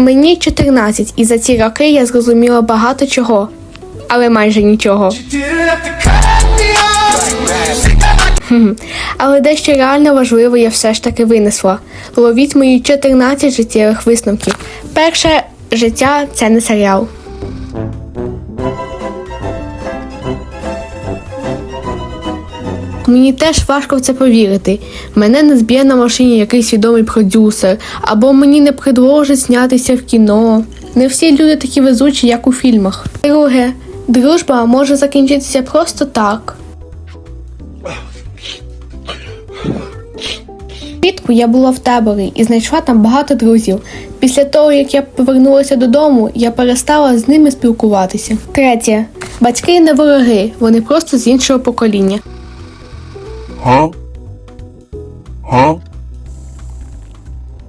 Мені 14, і за ці роки я зрозуміла багато чого, але майже нічого. Але дещо реально важливо я все ж таки винесла. Ловіть мої 14 життєвих висновків. Перше, життя це не серіал. Мені теж важко в це повірити. Мене не зб'є на машині якийсь відомий продюсер, або мені не предложать знятися в кіно. Не всі люди такі везучі, як у фільмах. Друге, дружба може закінчитися просто так. Влітку я була в таборі і знайшла там багато друзів. Після того, як я повернулася додому, я перестала з ними спілкуватися. Третє. Батьки не вороги, вони просто з іншого покоління. Huh? Га?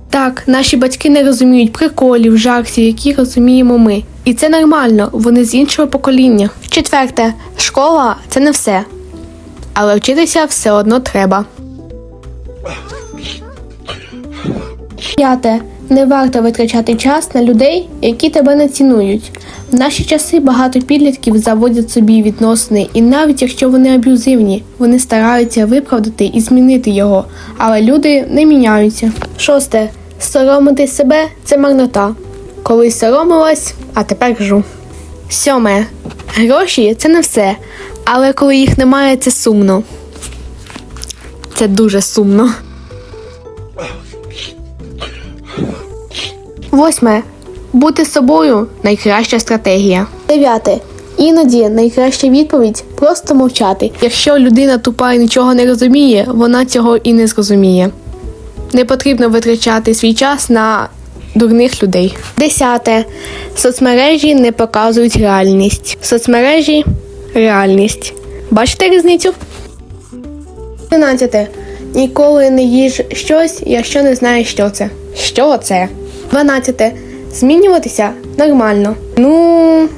Так, наші батьки не розуміють приколів, жартів, які розуміємо ми. І це нормально, вони з іншого покоління. Четверте, школа це не все. Але вчитися все одно треба. П'яте. Не варто витрачати час на людей, які тебе не цінують. В наші часи багато підлітків заводять собі відносини, і навіть якщо вони аб'юзивні, вони стараються виправдати і змінити його, але люди не міняються. Шосте. Соромити себе це марнота. Колись соромилась, а тепер жу. Сьоме. Гроші це не все, але коли їх немає, це сумно. Це дуже сумно. Восьме. Бути собою найкраща стратегія. Дев'яте. Іноді найкраща відповідь просто мовчати. Якщо людина тупа і нічого не розуміє, вона цього і не зрозуміє. Не потрібно витрачати свій час на дурних людей. Десяте. Соцмережі не показують реальність. Соцмережі реальність. Бачите різницю? 12. Ніколи не їж щось, якщо не знаєш, що це. Що це? 12. Змінюватися нормально. Ну,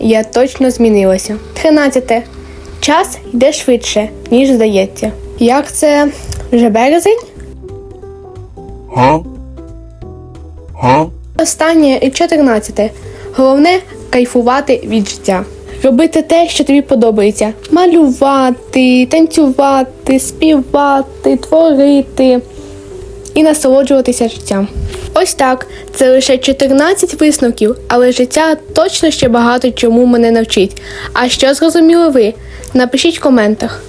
я точно змінилася. 13. Час йде швидше, ніж здається. Як це вже березень? Huh? Huh? Останнє і 14. Головне кайфувати від життя. Робити те, що тобі подобається: малювати, танцювати, співати, творити і насолоджуватися життям. Ось так. Це лише 14 висновків, але життя точно ще багато чому мене навчить. А що зрозуміли ви? Напишіть в коментах.